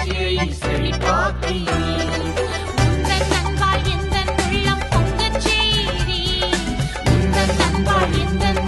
ஆட்சியை செழிப்பாக்கி உந்தன் அன்பால் எந்தன்